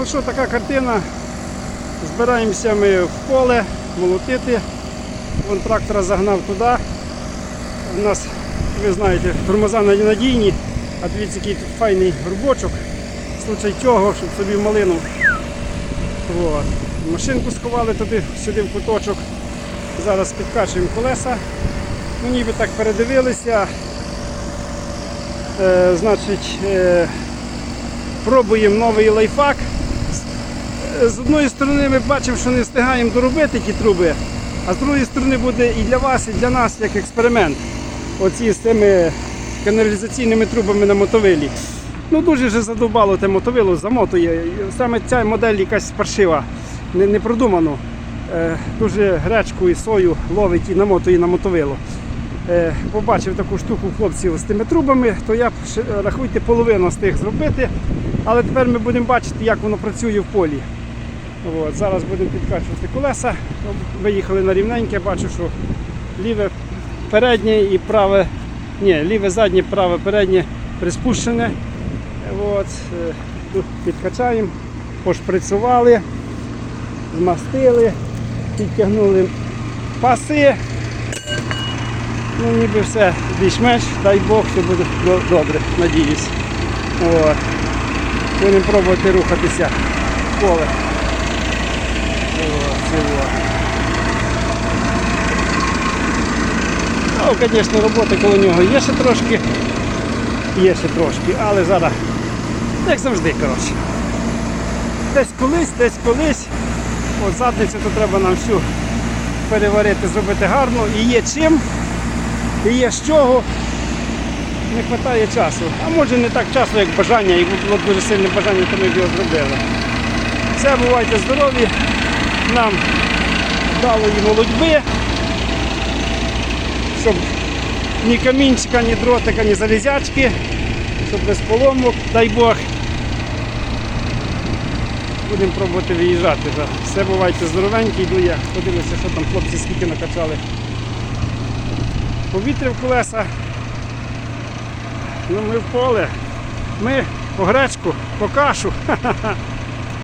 Ну що, така картина. Збираємося ми в поле молотити. Вон трактора загнав туди. У нас, ви знаєте, тормоза надійні, а дивіться, який тут файний горбочок. Случай чого, щоб собі малину. От. Машинку сховали туди, сюди в куточок. Зараз підкачуємо колеса. Ну, ніби так передивилися. Е, значить, е, пробуємо новий лайфхак. З- одної сторони ми бачимо, що не встигаємо доробити ті труби, а з другої сторони буде і для вас, і для нас як експеримент. Оці з цими каналізаційними трубами на мотовилі. Ну дуже вже задовбало те мотовило, замотує. Саме ця модель якась паршива, не, не продумано. Е, дуже гречку і сою ловить і намотує на мотовило. Е, побачив таку штуку хлопців з тими трубами, то я рахуйте половину з тих зробити. Але тепер ми будемо бачити, як воно працює в полі. От, зараз будемо підкачувати колеса. Виїхали на рівненьке, бачу, що ліве переднє і праве, ні, ліве заднє, праве переднє приспущене. От, е, тут підкачаємо, пошприцювали, змастили, підтягнули паси. Ну, ніби все більш-менш, дай Бог, все буде добре, надіюсь. От. Будемо пробувати рухатися в поле. Ну, звісно, роботи коло нього є ще трошки. Є ще трошки, але зараз, як завжди, коротше. Десь колись, десь колись. От задницю то треба нам всю переварити, зробити гарно. І є чим, і є з чого. Не вистачає часу. А може не так часу, як бажання, якби було дуже сильне бажання, то ми б його зробили. Все, бувайте здорові, нам вдалої молодьби, щоб ні камінчика, ні дротика, ні залізячки, щоб без поломок, дай Бог. Будемо пробувати виїжджати. вже. Все бувайте здоровенькі, йду я. Подивлюся, що там хлопці скільки накачали. Повітря в колеса. Ну ми в поле. Ми по гречку, по кашу. Ха-ха-ха.